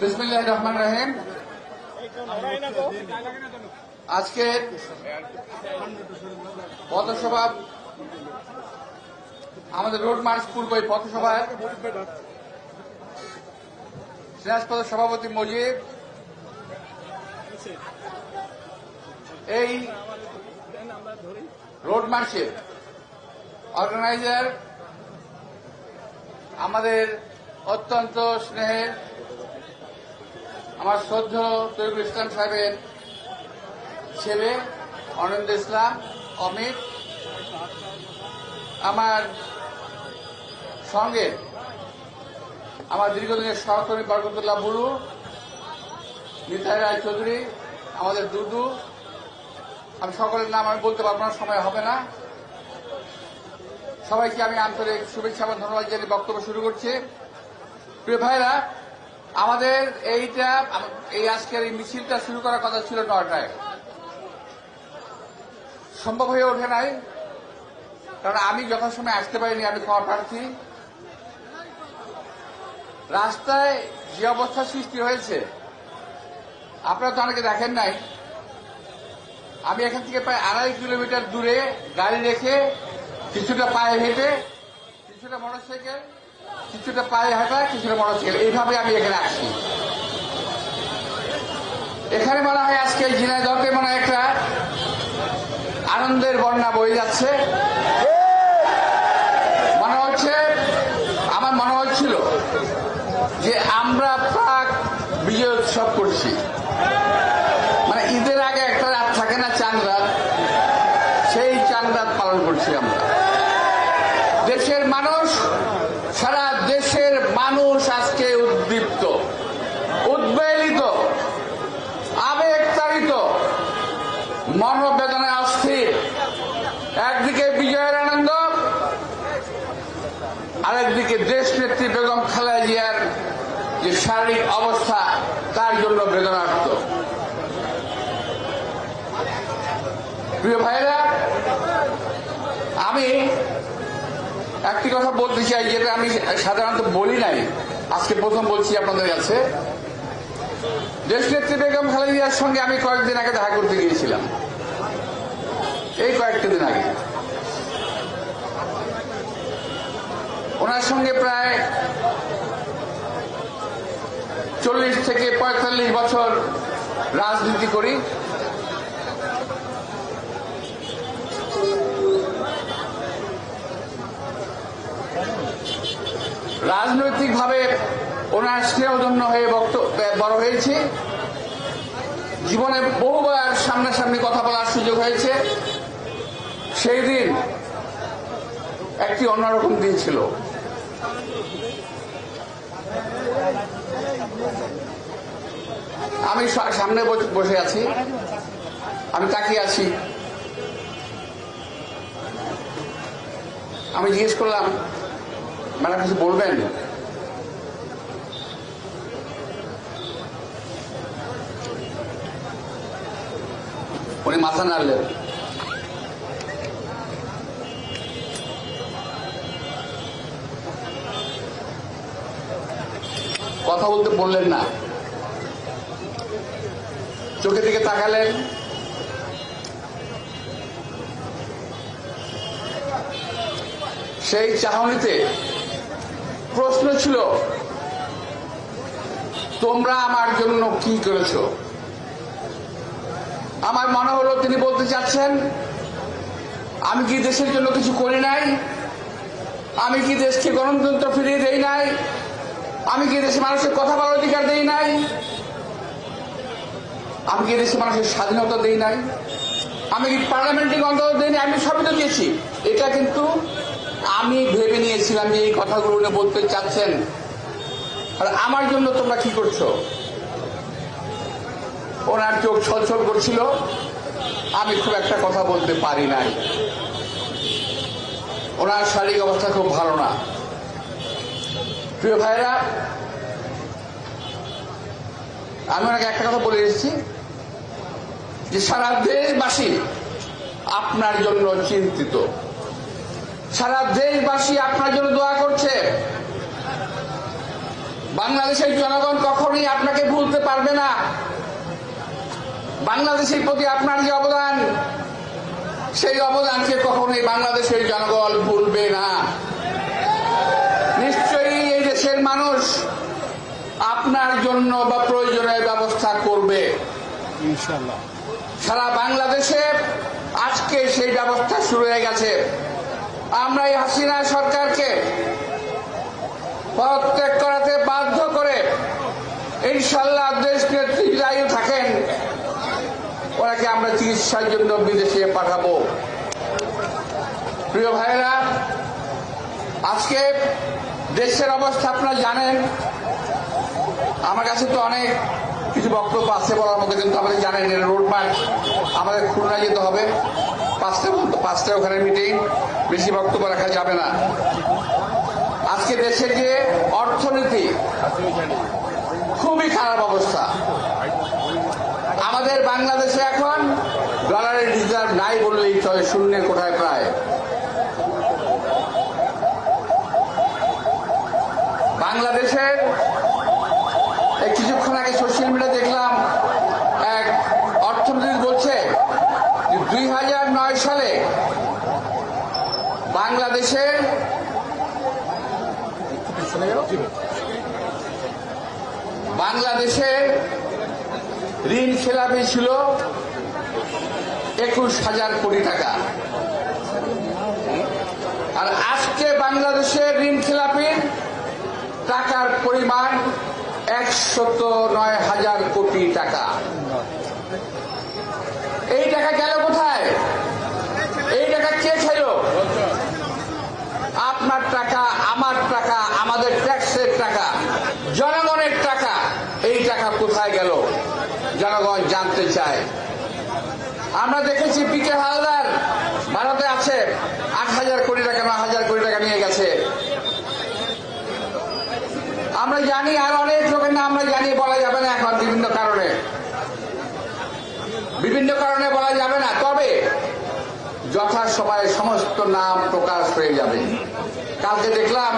বিসমিল্লাহ রহমান রহিম। আজকে পথসভা, আমাদের রোড মার্চ পূর্ব এই পথসভায় সিরাজপদ সভাপতি মজিব, এই রোড মার্চের অর্গানাইজার, আমাদের অত্যন্ত স্নেহের আমার শ্রদ্ধ তৈবুল ইসলাম সাহেবের ছেলে অনন্ত ইসলাম, অমিত। আমার সঙ্গে আমার দীর্ঘদিনের সহকর্মী বরকতুল্লাহ বুড়ু নিতাই রায় চৌধুরী, আমাদের দুদু। আমি সকলের নাম আমি বলতে পারব না, সময় হবে না। সবাইকে আমি আন্তরিক শুভেচ্ছা এবং ধন্যবাদ জানিয়ে বক্তব্য শুরু করছি। প্রিয় ভাইরা আমাদের এইটা, এই আজকের এই মিছিলটা শুরু করার কথা ছিল নটায়। সম্ভব হয়ে ওঠে নাই। কারণ আমি যথাসময়ে আসতে পারিনি, আমি খবর প্রার্থী। রাস্তায় যে অবস্থা সৃষ্টি হয়েছে, আপনারা তো অনেকে দেখেন নাই, আমি এখান থেকে প্রায় আড়াই কিলোমিটার দূরে গাড়ি রেখে কিছুটা পায়ে হেঁটে, কিছুটা মোটরসাইকেল কিছুটা পায়ে হাঁটা, কিছুটা মোটরসাইকেল এইভাবে আমি এখানে আসি। এখানে মনে হয় আজকে ঝিনাইদহকে মনে হয় একটা আনন্দের বন্যা বয়ে যাচ্ছে। মনে হচ্ছে, আমার মনে হচ্ছিল যে আমরা প্রাক বিজয় উৎসব করছি মানে ঈদের আগে একটা রাত থাকে না চাঁদ রাত সেই চাঁদ রাত পালন করছি আমরা দেশের মানুষ সারা দেশের মানুষ আজকে উদ্দীপ্ত উদ্বেলিত আবেগতাড়িত মনোবেদনায় অস্থির একদিকে বিজয়ের আনন্দ, আরেকদিকে দেশ নেত্রী বেগম খালেদা জিয়ার যে শারীরিক অবস্থা, তার জন্য বেদনার্থ। প্রিয় ভাইরা আমি একটি কথা বলতে চাই, যেটা আমি সাধারণত বলি নাই। আজকে প্রথম বলছি আপনাদের কাছে। দেশ নেত্রী বেগম খালেদিয়ার সঙ্গে আমি কয়েকদিন আগে দেখা করতে গিয়েছিলাম। এই কয়েকটা দিন আগে। ওনার সঙ্গে প্রায় চল্লিশ থেকে পঁয়তাল্লিশ বছর রাজনীতি করি। রাজনৈতিকভাবে ওনার স্নেহজন্য হয়ে বড় হয়েছে। জীবনে বহুবার সামনাসামনি কথা বলার সুযোগ হয়েছে। সেই দিন একটি অন্যরকম দিন ছিল। আমি সামনে বস- আছি। আমি তাকিয়ে আছি। আমি জিজ্ঞেস করলাম, ম্যাডাম, কিছু বলবেন? উনি মাথা নাড়লেন। কথা বলতে বললেন না। চোখের দিকে তাকালেন। সেই চাহনিতে প্রশ্ন ছিল, তোমরা আমার জন্য কি করেছ? আমার মনে হলো তিনি বলতে চাচ্ছেন, আমি কি দেশের জন্য কিছু করি নাই? আমি কি দেশকে গণতন্ত্র ফিরিয়ে দেই নাই? আমি কি দেশে মানুষের কথা বলার অধিকার দেই নাই? আমি কি দেশে মানুষের স্বাধীনতা দেই নাই? আমি কি পার্লামেন্টে গণতন্ত্র দেই নাই? আমি সবই তো দিয়েছি। এটা কিন্তু আমি ভেবে নিয়েছিলাম যে এই কথাগুলো উনি বলতে চাচ্ছেন। আর আমার জন্য তোমরা কি করছ? ওনার চোখ ছলছল করছিল। আমি খুব একটা কথা বলতে পারি নাই। ওনার শারীরিক অবস্থা খুব ভালো না। প্রিয় ভাইরা, আমি ওনাকে একটা কথা বলে এসেছি যে সারা দেশবাসী আপনার জন্য চিন্তিত। সারা দেশবাসী আপনার জন্য দোয়া করছে। বাংলাদেশের জনগণ কখনোই আপনাকে ভুলতে পারবে না। বাংলাদেশের প্রতি আপনার যে অবদান, সেই অবদানকে কখনোই বাংলাদেশের জনগণ ভুলবে না। দেশের মানুষ আপনার জন্য বা প্রয়োজনের ব্যবস্থা করবে। সারা বাংলাদেশে আজকে সেই ব্যবস্থা শুরু হয়ে গেছে। আমরা এই হাসিনা সরকারকে পদত্যাগ করাতে বাধ্য করে ইনশাল্লাহ দেশ নেত্রী যাই থাকেন ওনাকে আমরা চিকিৎসার জন্য বিদেশে পাঠাবো। প্রিয় ভাইরা আজকে দেশের অবস্থা আপনারা জানেন। আমার কাছে তো অনেক কিছু বক্তব্য আছে বলার মতো কিন্তু আমাদের জানেন রোড মার্চ আমাদের খুলনা যেতে হবে। পাঁচটা পর্যন্ত, পাঁচটা ওখানে মিটিং বেশি বক্তব্য রাখা যাবে না। আজকে দেশের যে অর্থনীতি, খুবই খারাপ অবস্থা। আমাদের বাংলাদেশে এখন ডলারের রিজার্ভ নাই বললেই চলে, শূন্যের কোঠায় প্রায় বাংলাদেশের এই কিছুক্ষণ আগে সোশ্যাল মিডিয়া দেখলাম এক অর্থনীতি বলছে যে দুই হাজার নয় সালে বাংলাদেশের বাংলাদেশের ঋণ খেলাপি ছিল একুশ হাজার কোটি টাকা। আর আজকে বাংলাদেশের ঋণ খেলাপির টাকার পরিমাণ একশত নয় হাজার কোটি টাকা। এই টাকা গেল কোথায়? এই টাকা কে ছিল আপনার টাকা আমার টাকা আমাদের ট্যাক্সের টাকা জনগণের টাকা এই টাকা কোথায় গেল জনগণ জানতে চায় আমরা দেখেছি পিকে হালদার ভারতে আছে। আট হাজার কোটি টাকা ন হাজার কোটি টাকা নিয়ে গেছে। আমরা জানি আর অনেক লোকের নাম আমরা জানি বলা যাবে না এখন বিভিন্ন কারণে। বিভিন্ন কারণে বলা যাবে না, তবে যথা সময়ে সমস্ত নাম প্রকাশ হয়ে যাবে। কালকে দেখলাম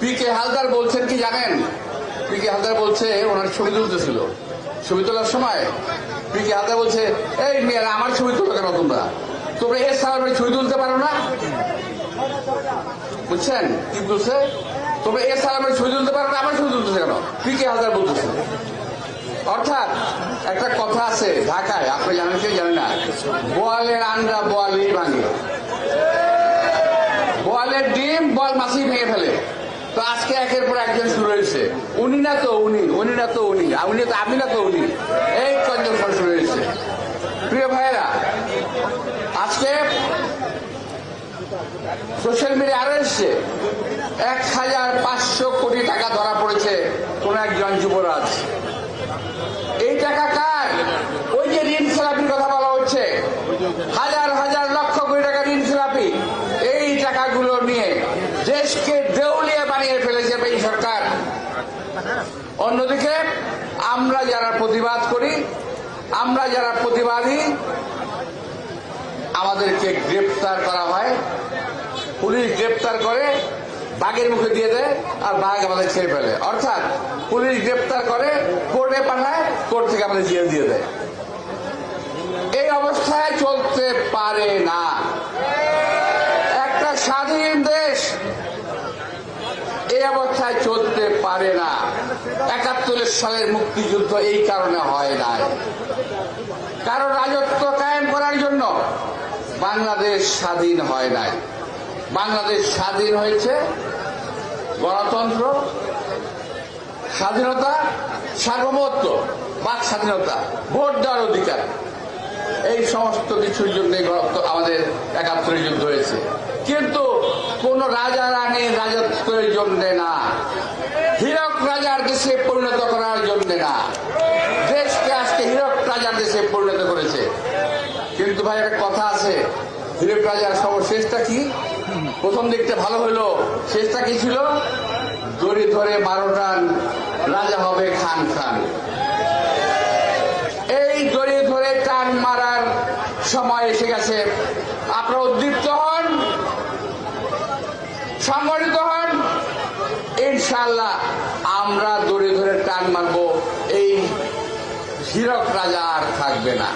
পি কে হালদার বলছেন কি জানেন? পি কে হালদার বলছে, ওনার ছবি তুলতেছিল। ছবি তোলার সময় পি কে হালদার বলছে, এই মেয়েরা, আমার ছবি তুলো কেন তোমরা? তোমরা এর সালামের ছবি তুলতে পারো না? বুঝছেন? কি বলছে? তোমরা এর সালামের ছবি তুলতে পারো না আমার ছবি তুলতেছে কেন? পি কে হালদার বলতেছে? অর্থাৎ একটা কথা আছে ঢাকায়, আপনি জানেন কেউ জানেন না? বোয়ালের আন্ডা বোয়ালই ভাঙে। বোয়ালের ডিম বল মাছি ভেঙে ফেলে। তো আজকে একের পর একজন শুরু হয়েছে। উনি না তো উনি উনি না তো উনি উনি তো আমি না তো উনি। এই কয়েকজন শুরু হয়েছে। প্রিয় ভাইয়েরা আজকে সোশ্যাল মিডিয়া আরও এসছে এক হাজার পাঁচশো কোটি টাকা ধরা পড়েছে কোন একজন যুবরাজ। এই টাকা কার? ওই যে ঋণ খেলাপির কথা বলা হচ্ছে। হাজার হাজার লক্ষ কোটি টাকা ঋণ খেলাপি। এই টাকাগুলো নিয়ে দেশকে দেউলিয়া বানিয়ে ফেলেছে এই সরকার। অন্যদিকে আমরা যারা প্রতিবাদ করি, আমরা যারা প্রতিবাদী, আমাদেরকে গ্রেপ্তার করা হয়। পুলিশ গ্রেপ্তার করে বাঘের মুখে দিয়ে দেয় আর বাঘ আমাদের ছেড়ে ফেলে। অর্থাৎ পুলিশ গ্রেপ্তার করে কোর্টে পাঠায়, কোর্ট থেকে আমাদের জেল দিয়ে দেয়। এই অবস্থায় চলতে পারে না। একটা স্বাধীন দেশ এই অবস্থায় চলতে পারে না। একাত্তরের সালের মুক্তিযুদ্ধ এই কারণে হয় নাই। কারণ রাজত্ব কায়েম করার জন্য বাংলাদেশ স্বাধীন হয় নাই। বাংলাদেশ স্বাধীন হয়েছে, গণতন্ত্র, স্বাধীনতা, সার্বভৌমত্ব, বাক স্বাধীনতা, ভোট দেওয়ার অধিকার। এই সমস্ত কিছুর জন্য আমাদের একাত্তরের যুদ্ধ হয়েছে। কিন্তু কোন রাজা রানী রাজত্বের জন্য না, হীরক রাজার দেশে পরিণত করার জন্য না, দেশকে আজকে হীরক রাজার দেশে পরিণত করেছে। কিন্তু ভাই, একটা কথা আছে, হীরক রাজার সর্বশেষটা কি? প্রথম দিকটা ভালো হলো শেষটা কি ছিল? দড়ি ধরে বারো টান রাজা হবে খান খান। এই দড়ি ধরে টান মারার সময় এসে গেছে। আপনারা উদ্দীপ্ত হন, সংগঠিত হন। ইনশাল্লাহ আমরা দড়ি ধরে টান মারবো। এই হীরক রাজা আর থাকবে না।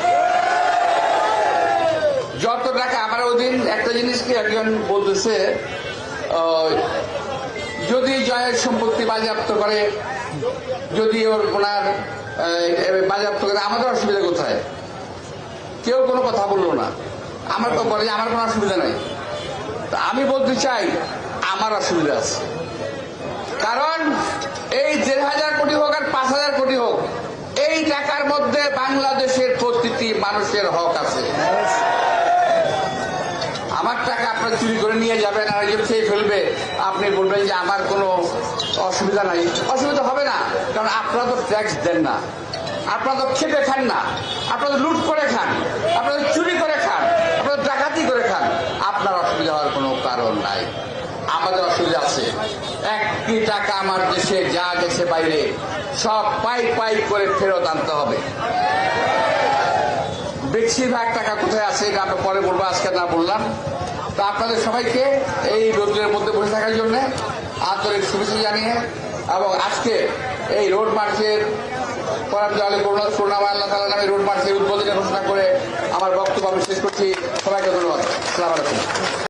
যত টাকা আমার ওই দিন একটা জিনিস কি একজন বলতেছে যদি জয়ের সম্পত্তি বাজেয়াপ্ত করে, যদি ওর ওনার বাজেয়াপ্ত করে, আমাদের অসুবিধা কোথায়? কেউ কোনো কথা বলল না। আমার তো বলে আমার কোনো অসুবিধা নাই। তা আমি বলতে চাই, আমার অসুবিধা আছে। কারণ এই দেড় হাজার কোটি হোক আর পাঁচ হাজার কোটি হোক, এই টাকার মধ্যে বাংলাদেশের প্রতিটি মানুষের হক আছে। আমার টাকা আপনার চুরি করে নিয়ে যাবেন আর একজন খেয়ে ফেলবে। আপনি বলবেন যে আমার কোনো অসুবিধা নাই। অসুবিধা হবে না, কারণ আপনারা তো ট্যাক্স দেন না। আপনারা তো খেটে খান না। আপনারা লুট করে খান। আপনারা চুরি করে খান। আপনারা ডাকাতি করে খান। আপনার অসুবিধা হওয়ার কোনো কারণ নাই। আমাদের অসুবিধা আছে। একটি টাকা আমার দেশে যা গেছে বাইরে, সব পাই পাই করে ফেরত আনতে হবে। বেশিরভাগ টাকা কোথায় আছে এটা আমরা পরে বলব, আজকে না বললাম। তো আপনাদের সবাইকে এই রোদ্রের মধ্যে বসে থাকার জন্য আন্তরিক শুভেচ্ছা জানিয়ে এবং আজকে এই রোড মার্চের তালা নামে রোড মার্চের উদ্বোধনী ঘোষণা করে আমার বক্তব্য আমি শেষ করছি। সবাইকে ধন্যবাদ।